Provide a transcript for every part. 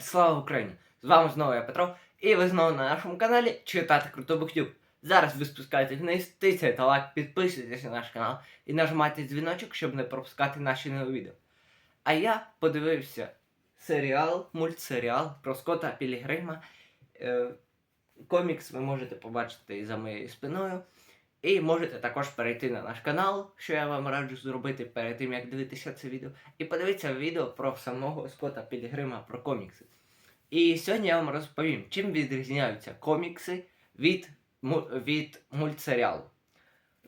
Слава Україні! З вами знову я Петро, і ви знову на нашому каналі Читати Круто Буктюб. Зараз ви спускаєтесь вниз, тисяйте лайк, підписуйтесь на наш канал і нажимайте дзвіночок, щоб не пропускати наші нові відео. А я подивився серіал, мультсеріал про Скотта Пілігрима. Е, комікс ви можете побачити і за моєю спиною. І можете також перейти на наш канал, що я вам раджу зробити перед тим, як дивитися це відео, і подивитися відео про самого Скотта Пілігрима про комікси. І сьогодні я вам розповім, чим відрізняються комікси від, від мультсеріалу.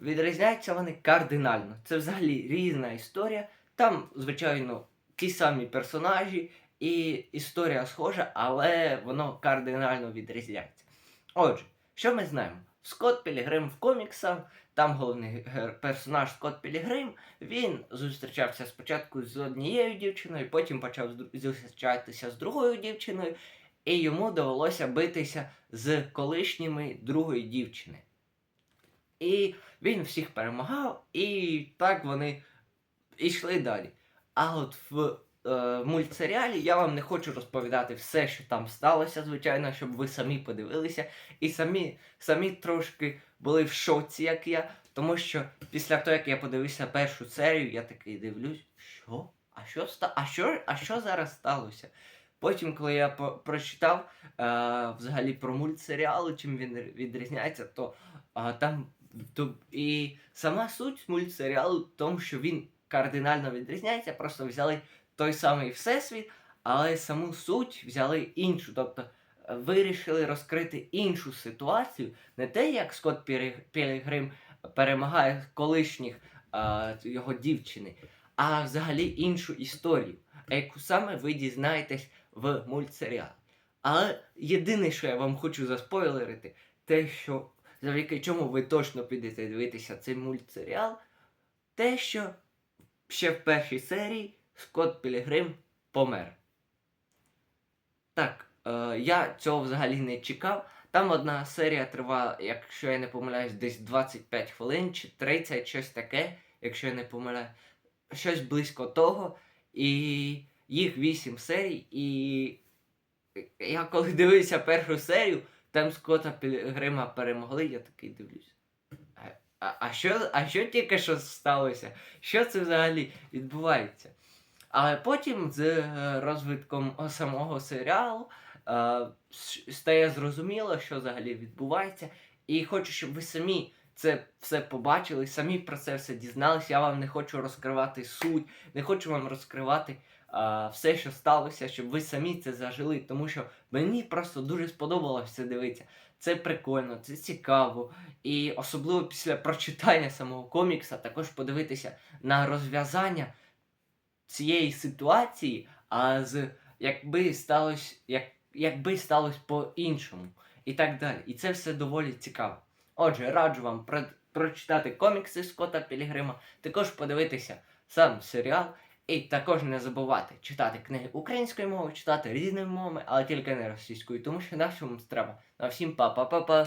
Відрізняються вони кардинально. Це взагалі різна історія. Там, звичайно, ті самі персонажі, і історія схожа, але воно кардинально відрізняється. Отже, що ми знаємо? Скотт Пілігрим в коміксах, там головний персонаж Скотт Пілігрим, він зустрічався спочатку з однією дівчиною, потім почав зустрічатися з другою дівчиною, і йому довелося битися з колишніми другої дівчини. І він всіх перемагав, і так вони йшли далі. А от в е, мультсеріалі я вам не хочу розповідати все, що там сталося, звичайно, щоб ви самі подивилися і самі, самі трошки були в шоці, як я. Тому що після того, як я подивився першу серію, я такий дивлюсь, що? А що ста... а що, а що зараз сталося? Потім, коли я по- прочитав е, взагалі про мультсеріали, чим він відрізняється, то е, там то, і сама суть мультсеріалу в тому, що він кардинально відрізняється, просто взяли той самий всесвіт, але саму суть взяли іншу. Тобто е, вирішили розкрити іншу ситуацію, не те, як Скотт Пілігрим перемагає колишніх е, його дівчини, а взагалі іншу історію, яку саме ви дізнаєтесь в мультсеріалі. Але єдине, що я вам хочу заспойлерити, те, що завдяки чому ви точно підете дивитися цей мультсеріал, те, що ще в першій серії Скотт Пілігрим помер. Так, е, я цього взагалі не чекав. Там одна серія тривала, якщо я не помиляюсь, десь 25 хвилин чи 30, щось таке, якщо я не помиляю, щось близько того. І їх 8 серій. І я коли дивився першу серію, там Скотта Пілігрима перемогли, я такий дивлюсь. А, а, що, а що тільки що сталося? Що це взагалі відбувається? Але потім з е, розвитком самого серіалу е, стає зрозуміло, що взагалі відбувається. І хочу, щоб ви самі це все побачили, самі про це все дізналися. Я вам не хочу розкривати суть, не хочу вам розкривати е, все, що сталося, щоб ви самі це зажили. Тому що мені просто дуже сподобалося дивитися. Це прикольно, це цікаво. І особливо після прочитання самого комікса також подивитися на розв'язання цієї ситуації, а з якби сталося, як, якби сталося по-іншому, і так далі. І це все доволі цікаво. Отже, раджу вам про, прочитати комікси Скотта Пілігрима, також подивитися сам серіал, і також не забувати читати книги українською мовою, читати різними мовами, але тільки не російською, тому що нашому треба. На всім па-па-па-па.